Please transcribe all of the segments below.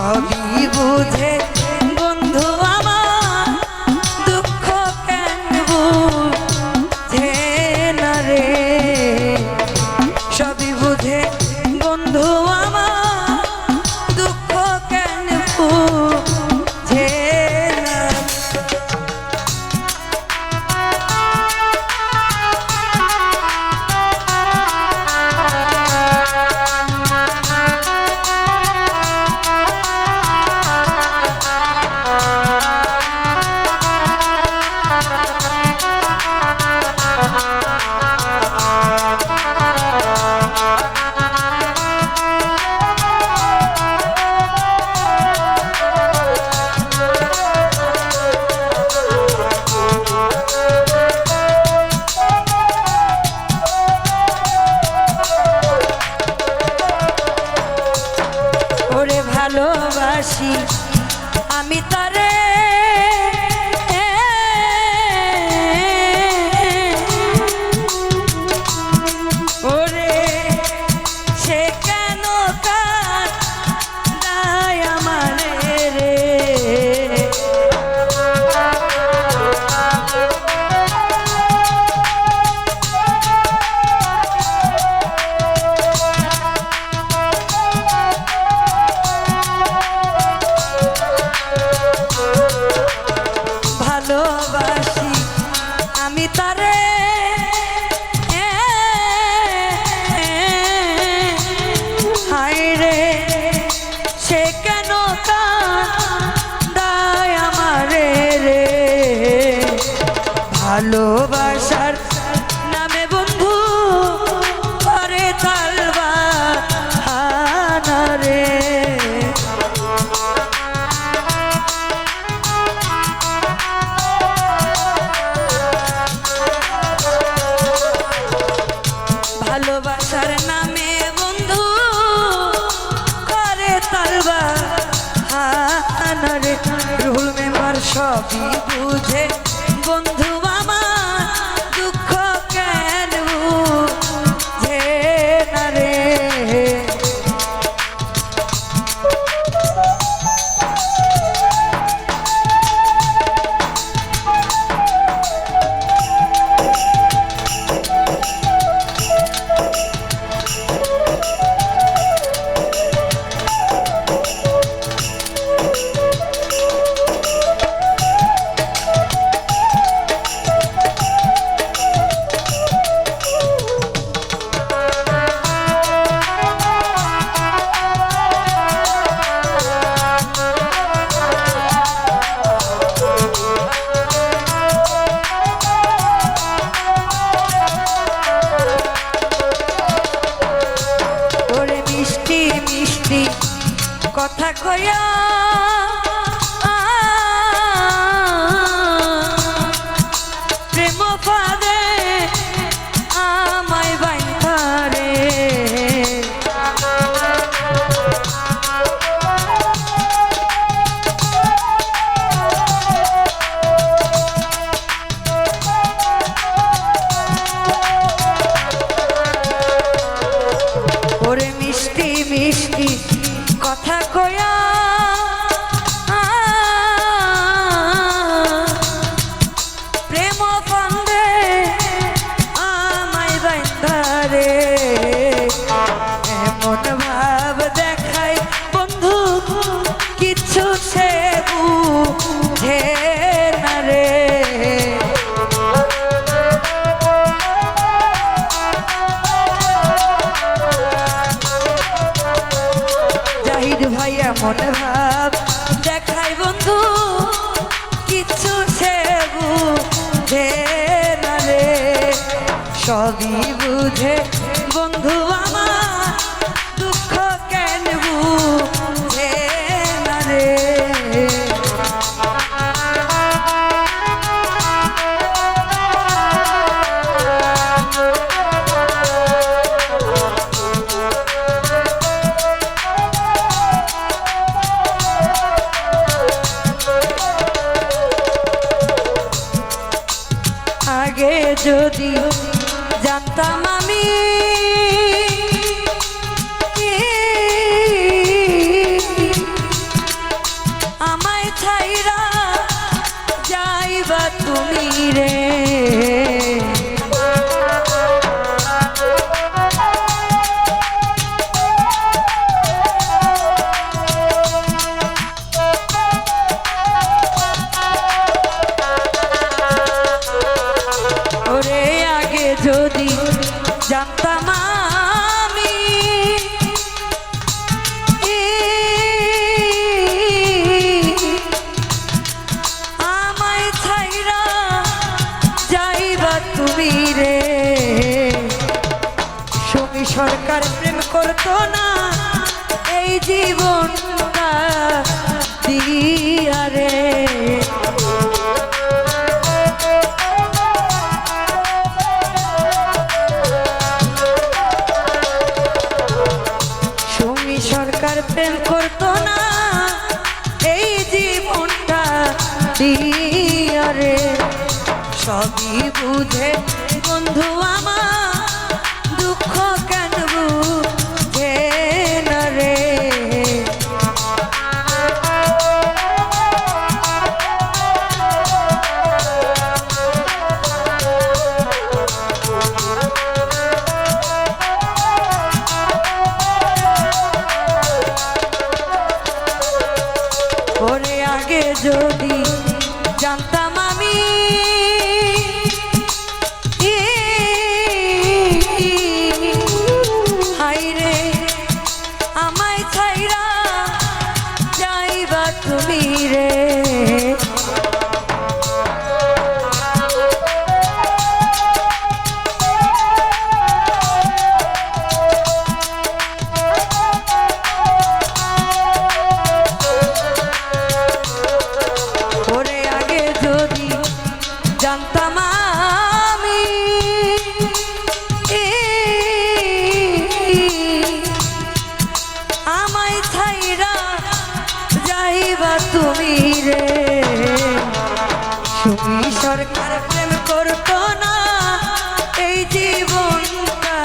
সবই বুঝে ভালোবাসার নামে বন্ধু করে তালবা হানারে ভালোবাসার নামে বন্ধু করে তালবা হানারে রুহুল মেমার সবই বুঝে, বন্ধু কথা কয়া এমন ভাব। দেখাই বন্ধু কিছু সে বুঝে না রে। সবই বুঝে যদি জানতাম সরকার প্রেম করতো না এই জীবনটা দিয়ারে সবই বুঝে। বন্ধু আমার দুঃখ তুমি রে। সুমি সরকার প্রেম করতো না, এই জীবনটা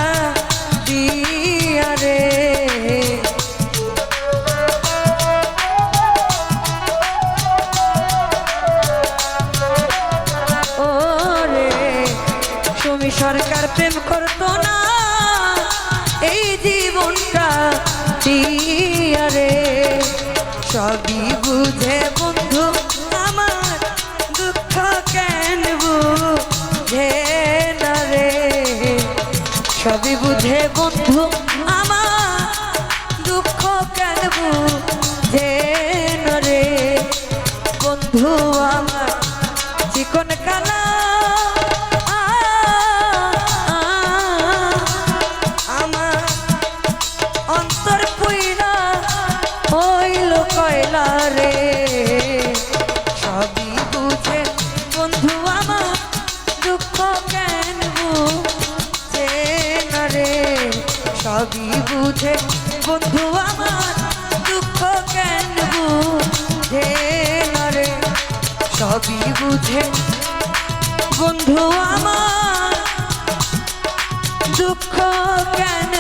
দিয়া রে। ওরে সুমি সরকার প্রেম করতো না, এই জীবনটা দিয়ারে সবই সবই বুঝে বন্ধু আমার দুঃখ কেন বুঝে রে? বন্ধু আমার চিকন কালা বন্ধু আমার দুঃখ কেন বুঝে রে? সবই বুঝে। বন্ধু আমার দুঃখ কেন